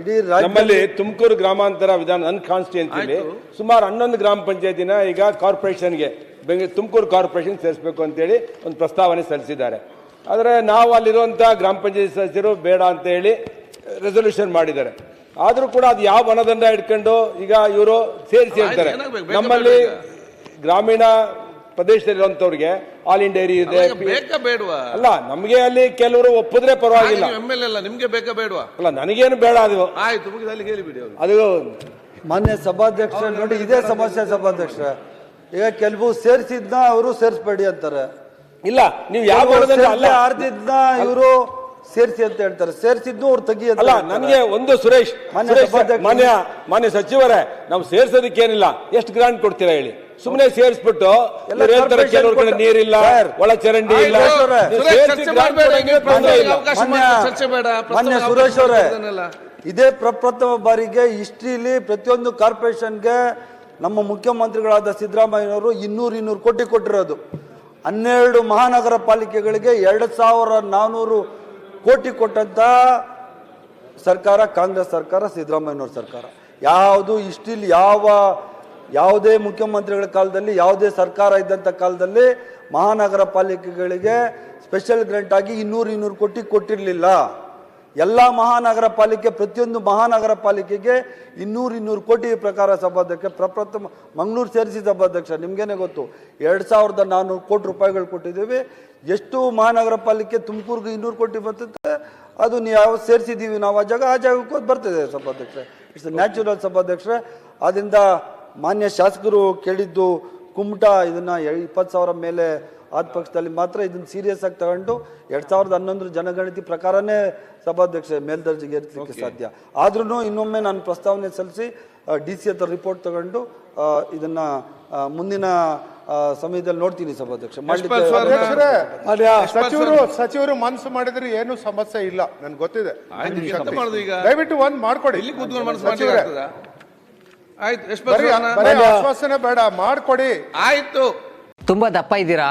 ಇಡೀ ನಮ್ಮಲ್ಲಿ ತುಮಕೂರು ಗ್ರಾಮಾಂತರ ವಿಧಾನ ನನ್ನ ಕಾನ್ಸ್ಟಿಟ್ಯೂನ್ಸಿಲಿ ಸುಮಾರು ಹನ್ನೊಂದು ಗ್ರಾಮ ಪಂಚಾಯತಿನ ಈಗ ಕಾರ್ಪೊರೇಷನ್ಗೆ ಬೆಂಗಳೂರು ತುಮಕೂರು ಕಾರ್ಪೊರೇಷನ್ ಸೇರಿಸಬೇಕು ಅಂತೇಳಿ ಒಂದು ಪ್ರಸ್ತಾವನೆ ಸಲ್ಲಿಸಿದ್ದಾರೆ. ಆದರೆ ನಾವು ಅಲ್ಲಿರುವಂಥ ಗ್ರಾಮ ಪಂಚಾಯತ್ ಸದಸ್ಯರು ಬೇಡ ಅಂತ ಹೇಳಿ ರೆಸೊಲ್ಯೂಷನ್ ಮಾಡಿದ್ದಾರೆ. ಆದರೂ ಕೂಡ ಅದು ಯಾವ ಮನದಂಡ ಇಟ್ಕೊಂಡು ಈಗ ಇವರು ಸೇರಿಸಿ ಹೇಳ್ತಾರೆ ನಮ್ಮಲ್ಲಿ ಗ್ರಾಮೀಣ ಪ್ರದೇಶದಲ್ಲಿರುವಂಥವ್ರಿಗೆ ಆಲ್ ಇಂಡಿಯಾ ಡೈರಿ ಇದೆ ಬೇಕಾ ಬೇಡವಾ? ಅಲ್ಲ ನಮಗೆ ಅಲ್ಲಿ ಕೆಲವರು ಒಪ್ಪಿದ್ರೆ ಪರವಾಗಿಲ್ಲ. ಎಂ ಎಲ್ ನಿಮ್ಗೆ ಬೇಕಾ ಬೇಡವಾ? ಅಲ್ಲ ನನಗೇನು ಬೇಡ ಅದು. ಆಯ್ತು ಮುಗಿದ ಅಲ್ಲಿ ಹೇಳಿಬಿಡಿ ಅವ್ರು. ಅದು ಮಾನ್ಯ ಸಭಾಧ್ಯಕ್ಷ ನೋಡಿ ಇದೇ ಸಮಸ್ಯೆ ಸಭಾಧ್ಯಕ್ಷ. ಈಗ ಕೆಲವು ಸೇರಿಸಿದ್ನ ಅವರು ಸೇರಿಸ್ಬೇಡಿ ಅಂತಾರೆ. ಇಲ್ಲ ನೀವು ಯಾವ ಅಲ್ಲೇ ಅಲ್ಲ. ಆರ್ದಿದ್ನ ಇವರು ಸೇರಿಸಿ ಅಂತ ಹೇಳ್ತಾರೆ. ಸೇರಿಸಿದ್ನು ಅವ್ರು ತೆಗಿ ಅಂತ ಅಲ್ಲ ಹೇಳ್ತಾರೆ. ನನಗೆ ಒಂದು ಸುರೇಶ್ ಮಾನ್ಯ ಸುರೇಶ್ ಮಾನ್ಯ ಮಾನ್ಯ ಸಚಿವರೇ ನಾವು ಸೇರ್ಸೋದಕ್ಕೇನಿಲ್ಲ. ಎಷ್ಟು ಗ್ರಾಂಟ್ ಕೊಡ್ತೀರಾ ಹೇಳಿ? ಸುಮ್ಮನೆ ಸೇರಿಸ್ಬಿಟ್ಟು ಎಲ್ಲ ಇವ್ರು ಹೇಳ್ತಾರೆ corporation ಕೆಲವ್ರ ಕಡೆ ಕೊಟ್ಟ- ನೀರಿಲ್ಲ ಸರ್, ಒಳ ಚರಂಡಿ ಇಲ್ಲ. ಆಯ್ತು, ನೀವು ಸುರೇಶ್ ಸೇರ್ಸಿ ಚರ್ಚೆ grant ಮಾಡ್ಬೇಡಿ, ಕೊಡಂಗೆ ನೀವು ತೊಂದ್ರೆ ಮಾನ್ಯ ಇಲ್ಲ. ಅವಕಾಶ ಮಾನ್ಯ ಮಾಡಿ, ಚರ್ಚೆ ಬೇಡ, ಪ್ರಸ್ತಾವ ಮಾನ್ಯ ಅವಕಾಶ ಸುರೇಶ್ ಅವರೇ. ಇದೇ ಪ್ರಪ್ರಥಮ ಬಾರಿಗೆ ಹಿಸ್ಟ್ರಿಲಿ ಪ್ರತಿಯೊಂದು ಕಾರ್ಪೊರೇಷನ್ಗೆ ನಮ್ಮ ಮುಖ್ಯಮಂತ್ರಿಗಳಾದ ಸಿದ್ದರಾಮಯ್ಯನವರು ಇನ್ನೂರು ಇನ್ನೂರು ಕೋಟಿ ಕೊಟ್ಟಿರೋದು. ಹನ್ನೆರಡು ಮಹಾನಗರ ಪಾಲಿಕೆಗಳಿಗೆ ಎರಡು ಸಾವಿರ ನಾನೂರು ಕೋಟಿ ಕೊಟ್ಟಂತ ಸರ್ಕಾರ, ಕಾಂಗ್ರೆಸ್ ಸರ್ಕಾರ, ಸಿದ್ದರಾಮಯ್ಯನವ್ರ ಸರ್ಕಾರ. ಯಾವುದು ಇಷ್ಟಿಲ್ ಯಾವ, ಯಾವುದೇ ಮುಖ್ಯಮಂತ್ರಿಗಳ ಕಾಲದಲ್ಲಿ, ಯಾವುದೇ ಸರ್ಕಾರ ಇದ್ದಂಥ ಕಾಲದಲ್ಲಿ ಮಹಾನಗರ ಪಾಲಿಕೆಗಳಿಗೆ ಸ್ಪೆಷಲ್ ಗ್ರಾಂಟ್ ಆಗಿ ಇನ್ನೂರು ಇನ್ನೂರು ಕೋಟಿ ಕೊಟ್ಟಿರಲಿಲ್ಲ. ಎಲ್ಲ ಮಹಾನಗರ ಪಾಲಿಕೆ, ಪ್ರತಿಯೊಂದು ಮಹಾನಗರ ಪಾಲಿಕೆಗೆ ಇನ್ನೂರು ಇನ್ನೂರು ಕೋಟಿ ಪ್ರಕಾರ ಸಭಾಧ್ಯಕ್ಷ, ಪ್ರಪ್ರಥಮ ಮಂಗಳೂರು ಸೇರಿಸಿ ಸಭಾಧ್ಯಕ್ಷ, ನಿಮಗೇನೆ ಗೊತ್ತು. ಎರಡು ಸಾವಿರದ ನಾನ್ನೂರು ಕೋಟಿ ರೂಪಾಯಿಗಳು ಕೊಟ್ಟಿದ್ದೀವಿ. ಎಷ್ಟು ಮಹಾನಗರ ಪಾಲಿಕೆ ತುಮಕೂರಿಗೆ ಇನ್ನೂರು ಕೋಟಿ ಬರ್ತದೆ. ಅದು ನೀವು ಯಾವ ಸೇರಿಸಿದ್ದೀವಿ ನಾವು ಆ ಜಾಗ, ಆ ಜಾಗಕ್ಕೆ ಬರ್ತದೆ ಸಭಾಧ್ಯಕ್ಷ. ಇಟ್ಸ್ ನ್ಯಾಚುರಲ್ ಸಭಾಧ್ಯಕ್ಷ. ಆದ್ದರಿಂದ ಮಾನ್ಯ ಶಾಸಕರು ಕೇಳಿದ್ದು ಕುಮಟ, ಇದನ್ನು ಇಪ್ಪತ್ತು ಸಾವಿರ ಮೇಲೆ ಆದ ಪಕ್ಷದಲ್ಲಿ ಮಾತ್ರ ಇದನ್ನು ಸೀರಿಯಸ್ ಆಗಿ ತಗೊಂಡು ಎರಡ್ ಸಾವಿರದ ಹನ್ನೊಂದರ ಜನಗಣತಿ ಪ್ರಕಾರನೇ ಸಭಾಧ್ಯಕ್ಷ ಮೇಲ್ದರ್ಜೆಗೆ ಏರಿಸಲಿಕ್ಕೆ ಸಾಧ್ಯ. ಆದ್ರೂ ಇನ್ನೊಮ್ಮೆ ನಾನು ಪ್ರಸ್ತಾವನೆ ಸಲ್ಲಿಸಿ ಡಿ ಸಿ ಹತ್ರ ರಿಪೋರ್ಟ್ ತಗೊಂಡು ಆ, ಇದನ್ನ ಮುಂದಿನ ಸಮಯದಲ್ಲಿ ನೋಡ್ತೀನಿ ಸಭಾಧ್ಯಕ್ಷ. ಸಚಿವರು ಸಚಿವರು ಮನಸ್ಸು ಮಾಡಿದ್ರೆ ಏನು ಸಮಸ್ಯೆ ಇಲ್ಲ ನನ್ಗೆ ಗೊತ್ತಿದೆ. ದಯವಿಟ್ಟು ಒಂದ್ ಮಾಡ್ಕೊಡಿ. ಆಶ್ವಾಸನೆ ಬೇಡ ಮಾಡ್ಕೊಡಿ. ಆಯ್ತು. ತುಂಬಾ ದಪ್ಪ ಇದ್ದೀರಾ?